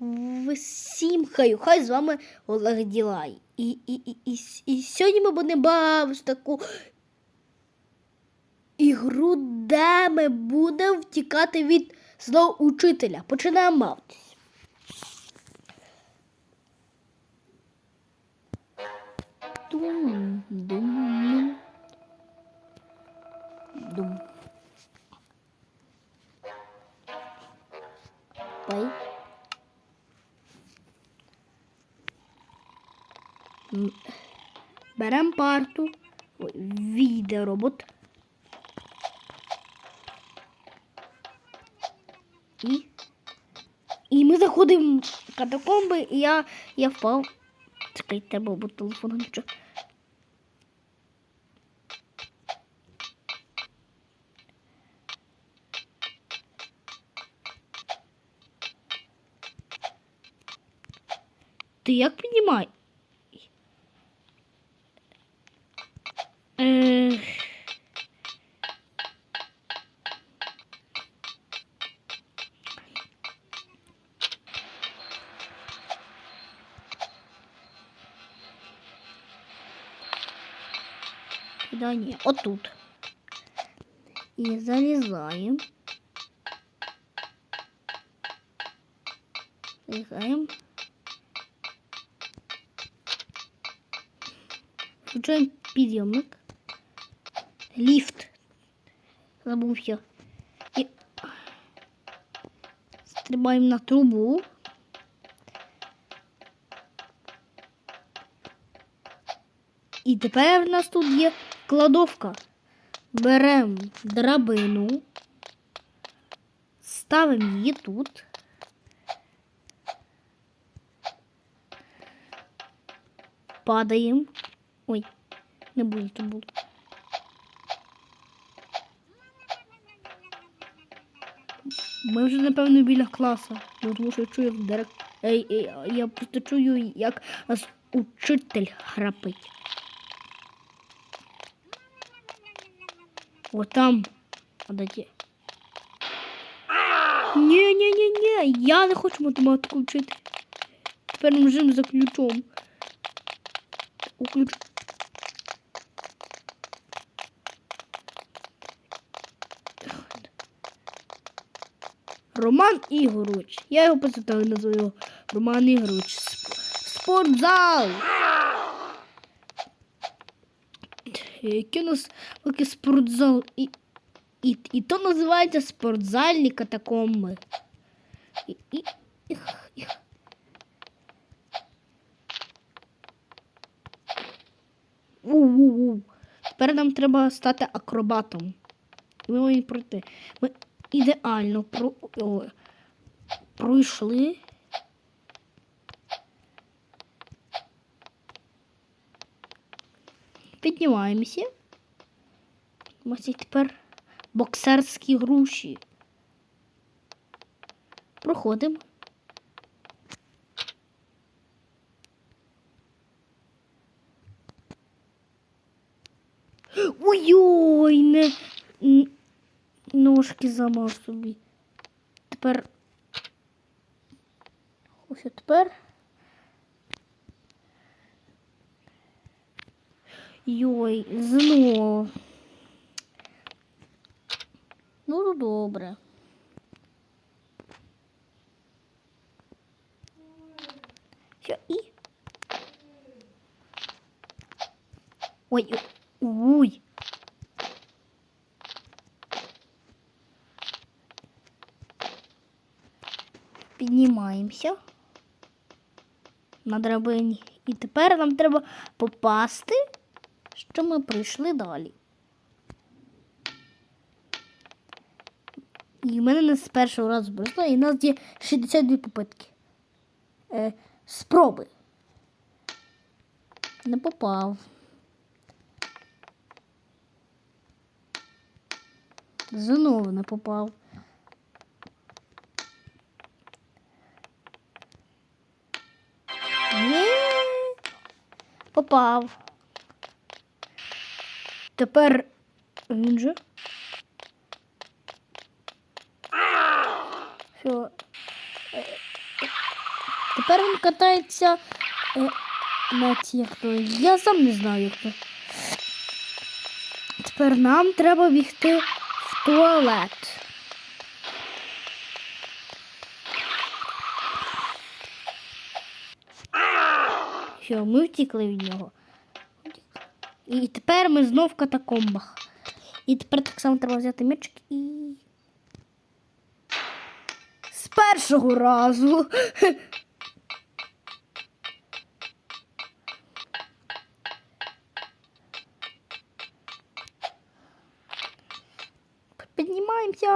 Всім хай, хай з вами Олег Ділай. І, і, і, і, і сьогодні ми будемо бавити таку ігру, де ми будемо втікати від злого учителя. Починаємо бавитись. Дум, дум, дум. М, Берем парту. Ой, Війде робот. І. І ми заходимо в катакомби, і я, я впав. Чекай, треба бо телефону нічого. Ти як піднімай? Да ні, отут. І залізаємо. Залізаємо. Включаємо підйомник. Ліфт. Забувся. І стрибаємо на трубу. І тепер в нас тут є кладовка. Беремо драбину, ставимо її тут. Падаємо. Ой, не буде тут було. Ми вже, напевно, біля класу. Ну, Тому що я чую директ. Я просто чую, як нас учитель храпить. О, там. Ні, ні. Я не хочу математику вчити. Тепер нажим за ключом. Ключ. Роман Ігорович. Я його так називаю. Роман Ігорович. Сп- Спортзал. Який у нас такий спортзал. І, і, і то називається спортзальні катакомби. І, і, їх, їх. У-у-у. Тепер нам треба стати акробатом. Ми маємо пройти. Ми ідеально про... о, пройшли. Піднімаємося. Ось і тепер боксерські груші. Проходимо. Ой-ой, не ножки замав собі. Тепер. Ось тепер. Йой, знов. Ну, добре. Все, і. Ой, ой. Піднімаємося на драбині. І тепер нам треба попасти, що ми прийшли далі. І в мене не з першого разу пройшло, і в нас є 62 попитки. Е, спроби. Не попав. Знову не попав. Попав. Тепер він же. Все. Тепер він катається е, на ці, як то. Я сам не знаю, як то. Тепер нам треба бігти в туалет. Що, ми втікли від нього. І тепер ми знов в катакомбах. І тепер так само треба взяти м'ячик і. З першого разу. Піднімаємося.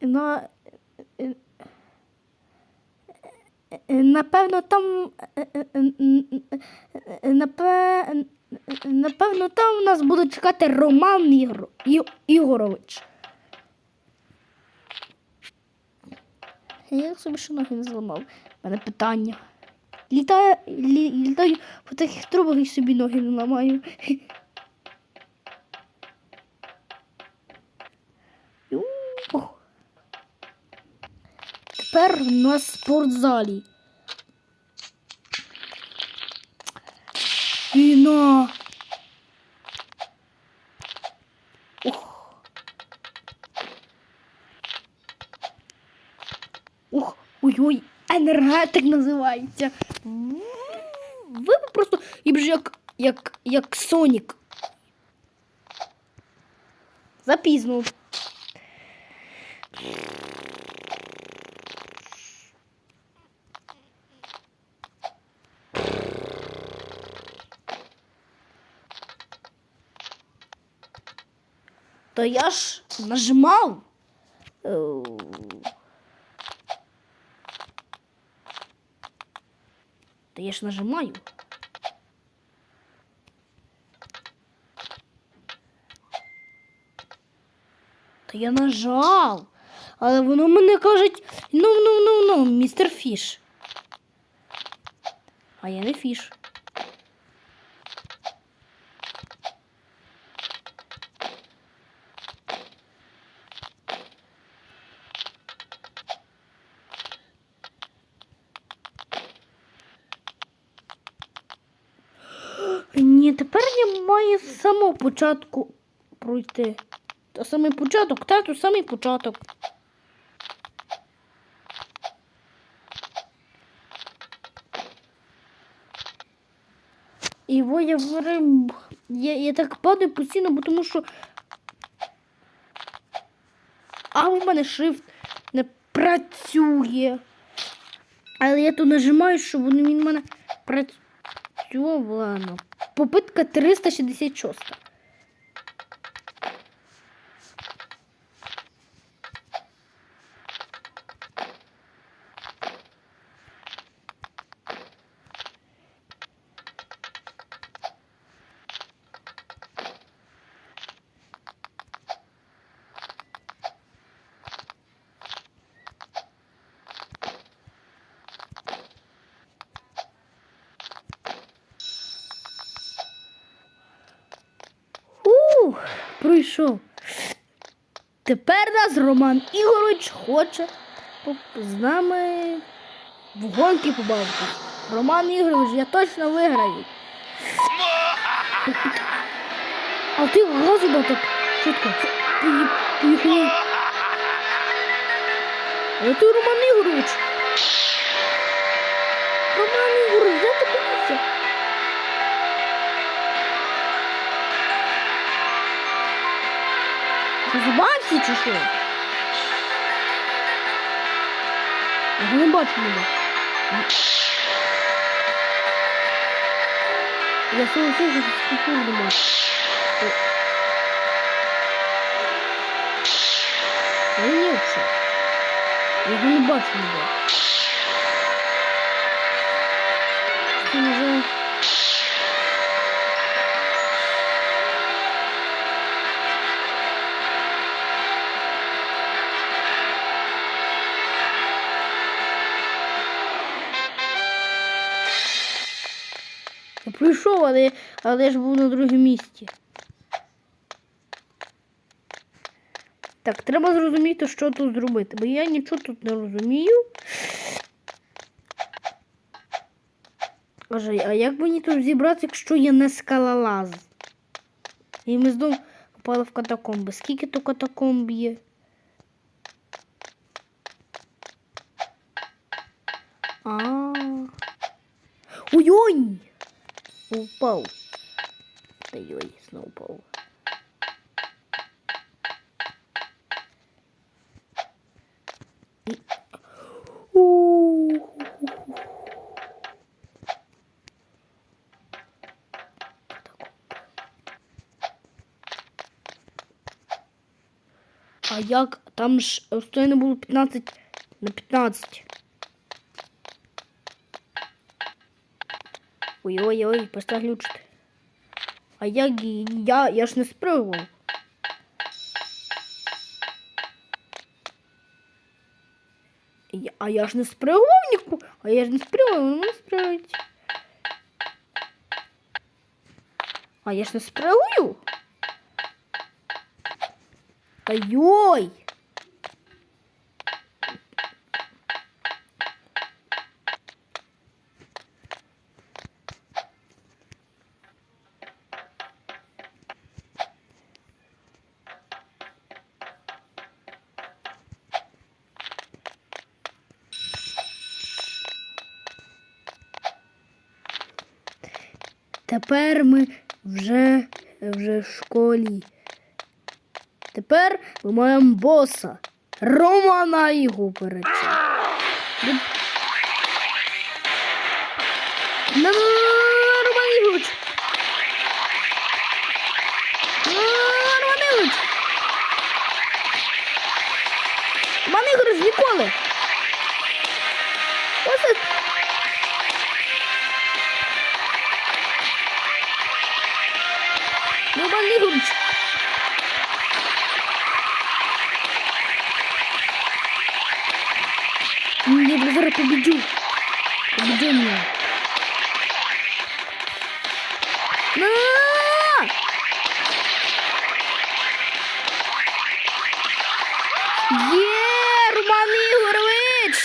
На... е, е, Напевно, там. е, е, е, е, напе- е, Напевно, там нас буде чекати Роман Ігор... Ігорович. Я собі ще ноги не зламав. У мене питання. Літаю, лі, літаю по таких трубах і собі ноги не ламаю. Ух. Тепер у нас в спортзалі. Війна. Ух. Ух, ой-ой, енергетик називається. Ви просто і б як, як, як Сонік. Запізно. То я ж нажимав. Е, То я ж нажимаю. То я нажав. Але воно мене кажуть, ну, ну, ну, ну, містер Фіш. А я не фіш. Ні, тепер я маю з самого початку пройти. Та самий початок, тату, самий початок. І во я говорю, я, я так падаю постійно, бо тому що. А у мене шрифт не працює. Але я тут нажимаю, щоб він мене працював. Попитка 366. Ух, пройшов. Тепер нас Роман Ігорович хоче з нами в гонки побавитись. Роман Ігорович, я точно виграю. А ти дав так чітко. А ти Роман Ігорович. Ти забався чи що? Я не бачу ніде. Я свого сижу, скільки не бачу. Я не взагалі. Я його не бачу ніде. Це вже... але, але ж був на другому місці. Так, треба зрозуміти, що тут зробити, бо я нічого тут не розумію. Каже, а як мені тут зібрати, якщо я не скалолаз? І ми знову попали в катакомби. Скільки то катакомб є? А. Ой-ой! Упав. Ой-ой, знову упав. І- У. А як там ж стоїно було 15 на 15. Ой-ой-ой, постав глючити. А і- я, я ж не спригував. Я- А я ж не спригував ніку. А я ж не спригував, ну не спригують. А я ж не спригую. Ой-ой! Тепер ми вже, вже в школі. Тепер ми маємо боса. Романа Ігупереча. Я зараз победю. Победи меня. На! Є, Роман Ігорович!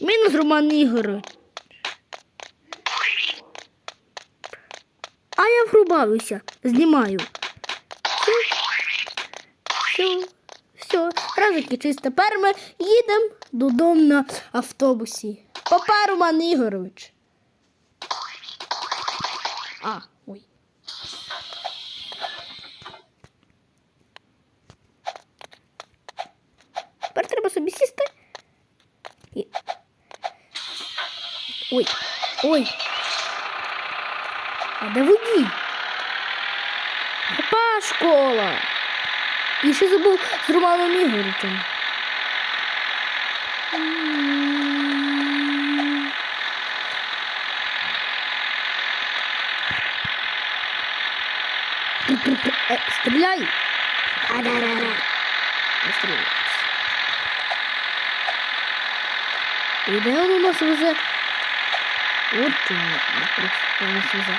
Мінус Роман Ігорович. А я врубаюся, знімаю. Все, все, разики чисто. Тепер ми їдемо додому на автобусі. Папа, Роман Ігорович. А, ой. Тепер треба собі сісти. Ой, ой. А де водій? Папа, школа. І ще забув з Романом Ігоричем. Е, Стріляй! А-да-да-да. Не стріляй. І де воно нас везе? От ти нас везе.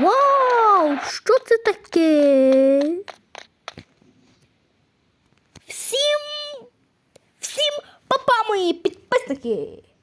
Вау! Що це таке?